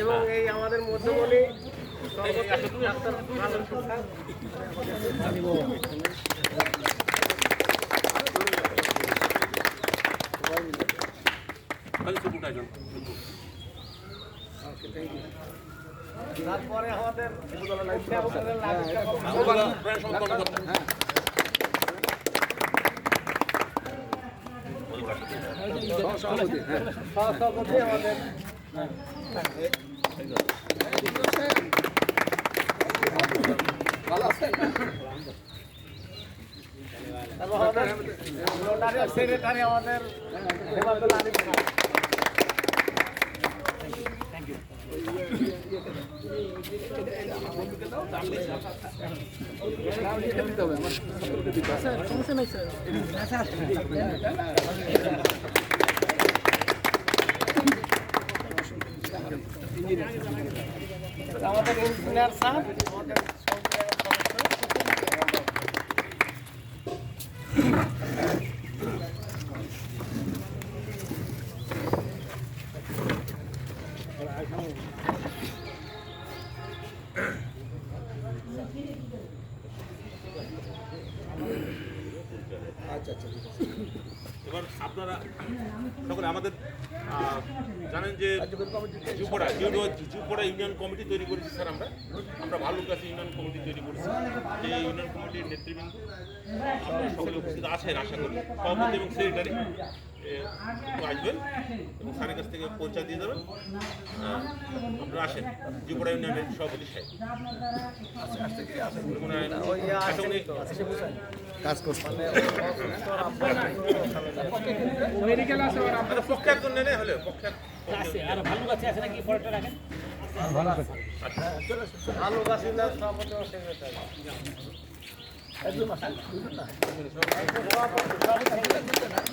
এবং এই আমাদের ডাক্তার তারপরে আমাদের সহসভাপতি আমাদের নোটারি সেক্রেটারি আমাদের হেমাদুল আলী খান। আমাদের ইঞ্জিনিয়ার স্যার আমাদের জায়গার সদস্য। এবার আপনারা সকলে আমাদের জানেন যে জুপড়া জুপড়া ইউনিয়ন কমিটি তৈরি করেছি স্যার আমরা। আমরা ভালো কাছে ইউনিয়ন কমিটি তৈরি করেছি। যে ইউনিয়ন কমিটির নেতৃবৃন্দ, আপনারা সকলে উপস্থিত আছেন, আশা করি। সভাপতি এবং সেক্রেটারি আসবেন এবং স্যারের কাছ থেকে পরিচয় দিয়ে দেবেন আপনারা আসেন। জুপড়া ইউনিয়নের সভাপতি সাহেব। মনে হয় ওই ইয়ে আচ্ছা, উনি কাজ করছে। আচ্ছা, পক্ষে একজন নেনে হলে পক্ষে এক- ভালো বাসিন্দার সভাপতি ও সেক্রেটারি পাড়া ইউনিয়নের সেক্রেটারি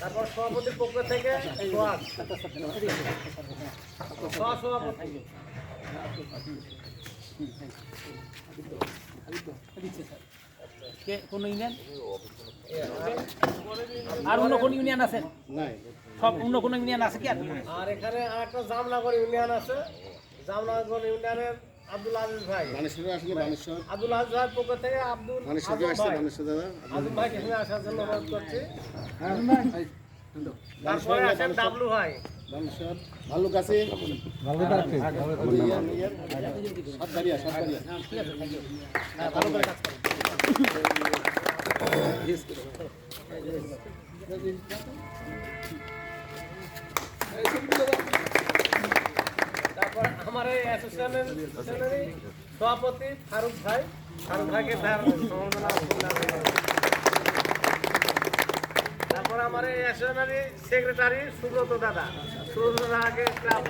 তারপর সভাপতির পক্ষ থেকে কে কোন ইউনিয়ন? আর অন্য কোন ইউনিয়ন আছে? সব অন্য কোন ইউনিয়ন আছে কি আর? আর এখানে একটা জামনগর ইউনিয়ন আছে। জামনগর ইউনিয়নের আব্দুল আজিজ ভাই বানেশ্বরে আসলে বানেশ্বর আব্দুল আজিজ ভাইয়ের পক্ষ থেকে আব্দুল আসছে দাদা ভাইকে এখানে আসার জন্য অনুরোধ করছি তারপরে আছেন ডাবলু ভাই বানেশ্বর ভালো কাছে ভালো কাছে সাতবাড়িয়া সাতবাড়িয়া ভালো করে কাজ করো তারপর আমার এই অ্যাসোসিয়েশনের সভাপতি ফারুক ভাই। ফারুক ভাইকে তার জানাই। তারপর আমার এই অ্যাসোসিয়েশনারি সেক্রেটারি সুব্রত দাদা। সুব্রত দাদাকে ক্লাব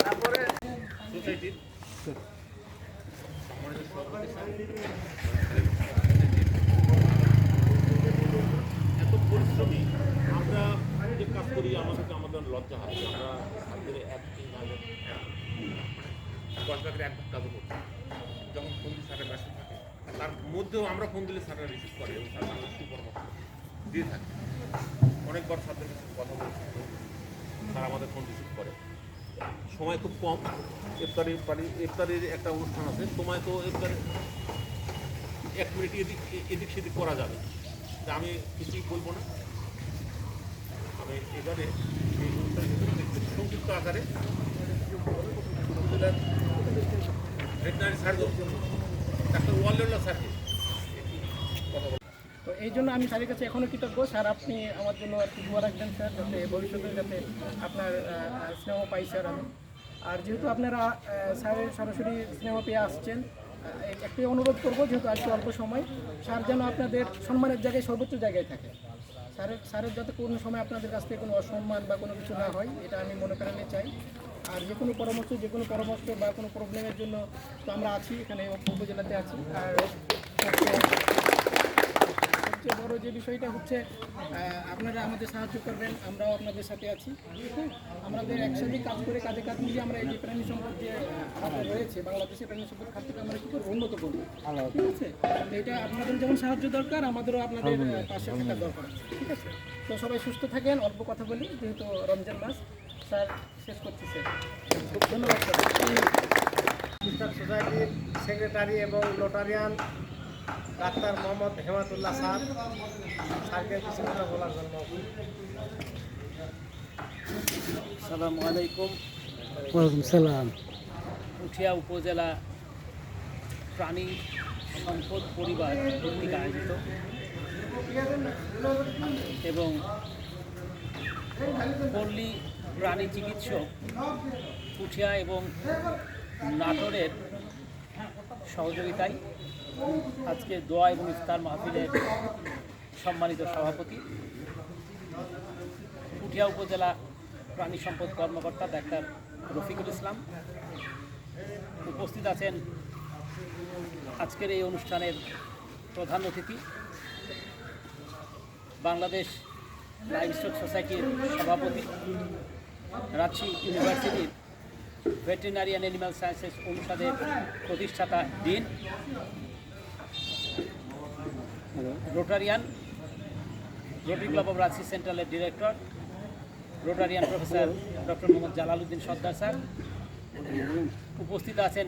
তারপরে সোসাইটির এত পরিশ্রমী আমরা যে কাজ করি আমাদেরকে আমাদের লজ্জা হয় আমরা হাতের এক তিন ভাগে ভাগের এক কাজও করছি যখন ফোন দিই স্যারের ব্যস্ত থাকে তার মধ্যেও আমরা ফোন দিলে স্যাররা রিসিভ করে এবং স্যার আমাদের সুপরামর্শ দিয়ে থাকে। অনেকবার স্যারদের কাছে কথা বলছি, স্যার আমাদের ফোন রিসিভ করে। সময় খুব কম, ইফতারি পারি ইফতারির একটা অনুষ্ঠান আছে, সময় তো ইফতারি এক মিনিট এদিক এদিক সেদিক করা যাবে। তা আমি কিছুই বলব না। আমি এবারে এই অনুষ্ঠানের ভিতরে সংক্ষিপ্ত আকারে। তো এই জন্য আমি স্যারের কাছে এখনও কৃতজ্ঞ। স্যার আপনি আমার জন্য আর কি দোয়া রাখবেন স্যার যাতে ভবিষ্যতে যাতে আপনার স্নেহ পাই স্যার আমি। আর যেহেতু আপনারা স্যারের সরাসরি স্নেহ পেয়ে আসছেন আহ, একটাই অনুরোধ করব যেহেতু আজকে অল্প সময় স্যার যেন আপনাদের সম্মানের জায়গায় সর্বোচ্চ জায়গায় থাকে। স্যারের স্যারের যাতে কোনো সময় আপনাদের কাছ থেকে কোনো অসম্মান বা কোনো কিছু না হয় এটা আমি মনে করাতে চাই। আর যে কোনো পরামর্শ যে কোনো পরামর্শ বা কোনো প্রবলেমের জন্য তো আমরা আছি এখানে উপজেলাতে আছি। আর সবচেয়ে বড় যে বিষয়টা হচ্ছে আপনারা আমাদের সাহায্য করবেন আমরাও আপনাদের সাথে আছি। আমাদের একসাথে কাজ করে কাজে কাজ মিলিয়ে আমরা এই যে প্রাণী সম্পদ যে রয়েছে বাংলাদেশের প্রাণী সম্পদ খাতটাকে আমরা কী করব? উন্নত করব। ঠিক আছে? এটা আপনাদের যেমন সাহায্য দরকার আমাদেরও আপনাদের পাশে থাকা দরকার। ঠিক আছে? তো সবাই সুস্থ থাকেন অল্প কথা বলি যেহেতু রমজান মাস। স্যার শেষ করছি স্যার খুব ধন্যবাদ স্যার সোসাইটির সেক্রেটারি এবং Rotarian doctor Mohammad Hematullah sir স্যারকে কিছু কথা বলার জন্য। সালামু আলাইকুম। উঠিয়া উপজেলা প্রাণী সম্পদ পরিবার কর্তৃক আয়োজিত এবং পল্লী প্রাণী চিকিৎসক পুঠিয়া এবং নাটোরের সহযোগিতায় আজকে দোয়া এবং ইফতার মাহফিলের সম্মানিত সভাপতি পুঠিয়া উপজেলা প্রাণী সম্পদ কর্মকর্তা ডাক্তার রফিকুল ইসলাম উপস্থিত আছেন আজকের এই অনুষ্ঠানের প্রধান অতিথি, বাংলাদেশ লাইভস্টক সোসাইটির সভাপতি রাঁচি ইউনিভার্সিটির ভেটেরিনারিয়ান অ্যানিম্যাল সায়েন্সেস অনুষদের প্রতিষ্ঠাতা dean. Rotarian Rotary club of Ranchi সেন্ট্রালের director Rotarian professor doctor Mohammad Jalaluddin Sardar sir উপস্থিত আছেন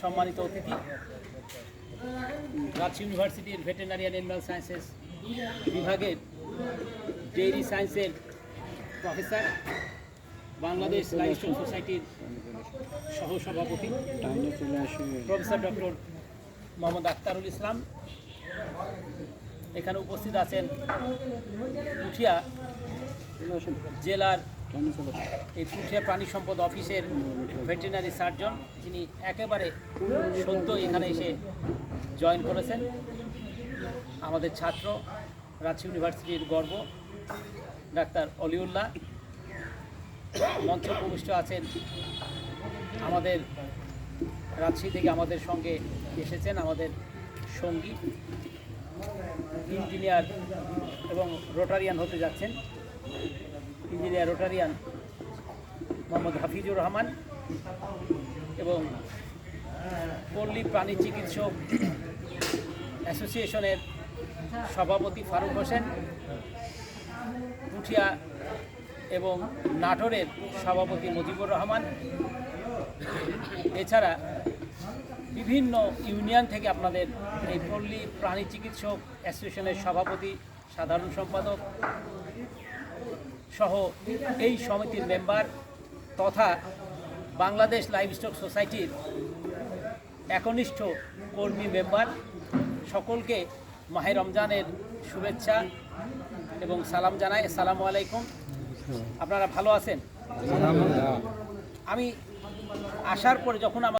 সম্মানিত অতিথি। রাঁচি ইউনিভার্সিটির ভেটেরিনারিয়ান অ্যানিম্যাল সায়েন্সেস বিভাগের ডেইরি সায়েন্সের প্রফেসর বাংলাদেশ লাইভস্টক সোসাইটির সহসভাপতি, প্রফেসর ডক্টর মোহাম্মদ আখতারুল ইসলাম। এখানে উপস্থিত আছেন পুঠিয়া জেলার এই পুঠিয়া প্রাণী সম্পদ অফিসের ভেটেরিনারি সার্জন, যিনি একেবারে সদ্য এখানে এসে জয়েন করেছেন। আমাদের ছাত্র, রাঁচি ইউনিভার্সিটির গর্ব, ডাক্তার অলিউল্লাহ। মঞ্চ প্রবিষ্ট আছেন। আমাদের রাজশাহী থেকে আমাদের সঙ্গে এসেছেন আমাদের সঙ্গী, ইঞ্জিনিয়ার এবং রোটারিয়ান হতে যাচ্ছেন। ইঞ্জিনিয়ার, রোটারিয়ান মোহাম্মদ হাফিজুর রহমান এবং পল্লী প্রাণী চিকিৎসক অ্যাসোসিয়েশনের সভাপতি ফারুক হোসেন পুঠিয়া এবং নাটোরের সভাপতি মুজিবুর রহমান। এছাড়া বিভিন্ন ইউনিয়ন থেকে আপনাদের এই পল্লী প্রাণী চিকিৎসক অ্যাসোসিয়েশনের সভাপতি, সাধারণ সম্পাদক সহ এই সমিতির মেম্বার তথা বাংলাদেশ লাইভস্টক সোসাইটির একনিষ্ঠ কর্মী মেম্বার। সকলকে মাহে রমজানের শুভেচ্ছা এবং সালাম জানাই। আসসালামু আলাইকুম। আপনারা ভালো আছেন? আমি আসার পরে যখন আমার